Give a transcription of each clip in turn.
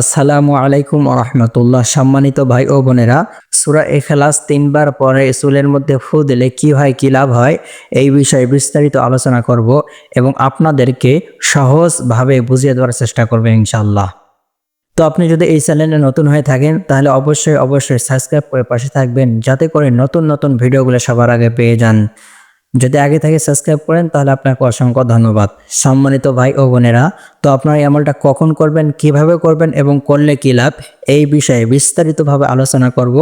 আসসালামু আলাইকুম রহমতুল্লাহ। সম্মানিত ভাই ও বোনেরা, সুরা এখলাস তিনবার পরে চুলের মধ্যে ফু দিলে কি হয়, কি লাভ হয়, এই বিষয়ে বিস্তারিত আলোচনা করব এবং আপনাদেরকে সহজভাবে বুঝিয়ে দেওয়ার চেষ্টা করবে ইনশাল্লাহ তো আপনি যদি এই চ্যানেলে নতুন হয়ে থাকেন, তাহলে অবশ্যই অবশ্যই সাবস্ক্রাইব করে পাশে থাকবেন, যাতে করে নতুন নতুন ভিডিওগুলো সবার আগে পেয়ে যান। যদি আগে থেকে সাবস্ক্রাইব করেন, তাহলে আপনাকে অসংখ্য ধন্যবাদ। সম্মানিত ভাই ও বোনেরা, তো আপনারা এই কখন করবেন, কীভাবে করবেন এবং করলে কী লাভ? এই বিষয়ে বিস্তারিতভাবে আলোচনা করব।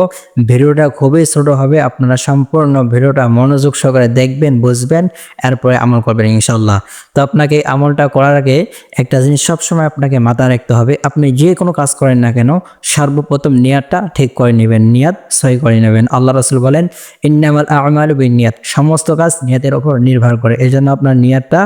ভিডিওটা খুবই ছোট হবে, আপনারা সম্পূর্ণ ভিডিওটা মনোযোগ সহকারে দেখবেন, বুঝবেন, এরপরে আমল করবেন ইনশাল্লাহ তো আপনাকে আমলটা করার আগে একটা জিনিস সবসময় আপনাকে মাথায় রাখতে হবে, আপনি যে কোনো কাজ করেন না কেন, সর্বপ্রথম নিয়াতটা ঠিক করে নেবেন, নিয়াত সহি করে নেবেন। আল্লাহ রসুল বলেন, ইন্নামাল আমাল বিন সমস্ত কাজ নিয়াতের ওপর নির্ভর করে এই জন্য আপনার নিয়াতটা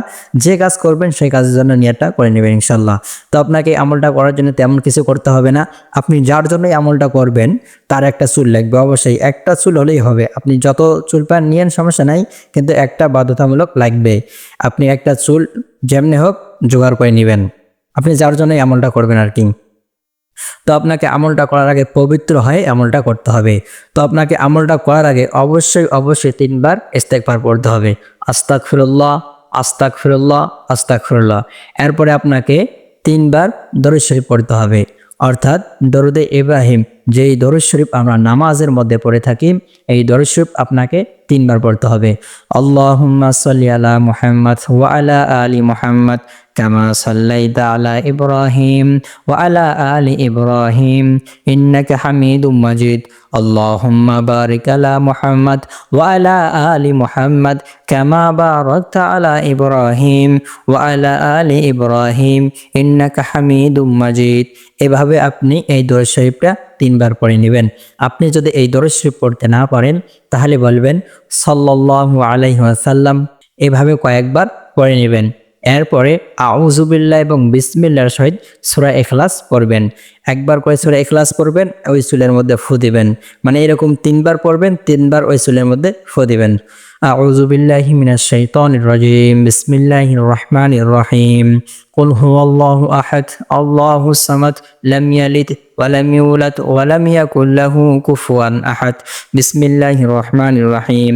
যে কাজ করবেন, সেই কাজের জন্য নিয়াতটা করে নেবেন ইনশাল্লাহ তো আপনাকে আমলটা করার জন্য তেমন কিছু করতে হবে না আপনি যার জন্যই আমলটা করবেন, তার একটা চুল লাগবে। অবশ্যই একটা চুল হলেই হবে। আপনি যত চুল পান নিয়েন, সমস্যা নাই, কিন্তু একটা বাধ্যতামূলক লাগবে। আপনি একটা চুল যেমনি হোক জোগাড় করে নেবেন। আপনি যার জন্যই আমলটা করবেন আর কি। তো আপনাকে আমলটা করার আগে পবিত্র হয়ে আমলটা করতে হবে। তো আপনাকে আমলটা করার আগে অবশ্যই অবশ্যই তিনবার ইস্তেকবার পড়তে হবে। আস্তাক ফিরুল্লাহ আস্তাক ফিরুল্লাহ আস্তাক ফিরুল্লাহ এরপরে আপনাকে তিনবার দরুদ পড়তে হবে। অর্থাৎ দরুদে ইব্রাহিম। যেই দরুদ শরীফ আমরা নামাজের মধ্যে পড়ে থাকি, এই দরুদ শরীফ আপনাকে তিনবার পড়তে হবে। আল্লাহ সাল্লি আলা মুহাম্মদ ওয়া আলা কামা সাল্লাইতা আলা ইব্রাহিম ওয়ালা আলী ইব্রাহিম ইন্নাকা হামিদুম মাজিদ। আল্লাহুম্মা বারিক আলা মুহাম্মদ ওয়া আলা আলি মুহাম্মদ কামা বারাকতা আলা ইব্রাহিম ওয়া আলা আলি ইব্রাহিম ইন্নাকা হামিদুম এভাবে আপনি এই দরুদ শরীফটা তিনবার পড়ে নেবেন। আপনি যদি এই শরীফ পড়তে না পারেন, তাহলে বলবেন সাল্লাহ আলাইহি ওয়াসাল্লাম এভাবে কয়েকবার পড়ে নেবেন। এরপরে আউজুবিল্লাহ এবং বিসমিল্লার সহিত সুরা এখলাস পড়বেন একবার করে সুরা এখলাস পড়বেন ওই চুলের মধ্যে ফু দিবেন মানে এরকম তিনবার পড়বেন তিনবার ওই চুলের মধ্যে ফু দিবেন আউজুবিল্লাহি মিনাশ শাইতানির রাজিম বিসমিল্লাহির রহমানির রহিম قل هو الله أحد الله الصمد لم يلد ولم يولد ولم يكن له كفوا أحد بسم الله الرحمن الرحيم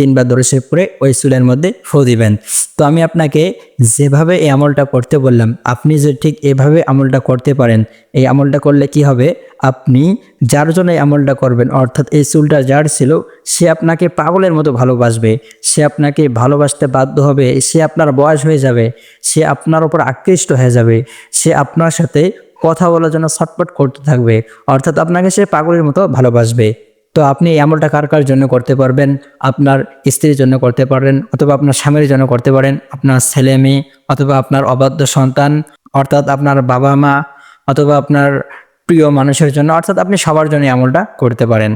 তিনবার দরসে পরে ওই চুলের মধ্যে ফু দিবেন। তো আমি আপনাকে যেভাবে এই আমলটা করতে বললাম, আপনি যে ঠিক এভাবে আমলটা করতে পারেন, এই আমলটা করলে কি হবে? আপনি যার জন্য এই আমলটা করবেন, অর্থাৎ এই চুলটা যার ছিল, সে আপনাকে পাগলের মতো ভালোবাসবে, সে আপনাকে ভালোবাসতে বাধ্য হবে, সে আপনার বয়স হয়ে যাবে, সে আপনার ওপর আকৃষ্ট হয়ে যাবে, সে আপনার সাথে কথা বলার জন্য ছটপট করতে থাকবে, অর্থাৎ আপনাকে সে পাগলের মতো ভালোবাসবে। তো আপনি এই আমলটা কার কার জন্য করতে পারবেন? আপনার স্ত্রীর জন্য করতে পারেন অথবা আপনার স্বামীর জন্য করতে পারেন। আপনার ছেলে মেয়ে অথবা আপনার অবাধ্য সন্তান, অর্থাৎ আপনার বাবা মা অথবা আপনার প্রিয় মানুষের জন্য, অর্থাৎ আপনি সবার জন্য আমলটা করতে পারেন।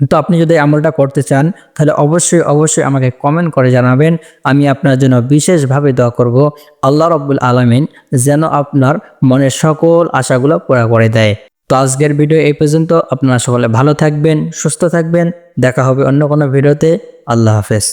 তো আপনি যদি আমলটা করতে চান, তাহলে অবশ্যই অবশ্যই আমাকে কমেন্ট করে জানাবেন। আমি আপনার জন্য বিশেষভাবে দোয়া করব, আল্লাহ রব্বুল আলমিন যেন আপনার মনের সকল আশাগুলো পুরা করে দেয়। তো আজকের ভিডিও এই পর্যন্ত। আপনারা সকলে ভালো থাকবেন, সুস্থ থাকবেন। দেখা হবে অন্য কোনো ভিডিওতে। আল্লাহ হাফেজ।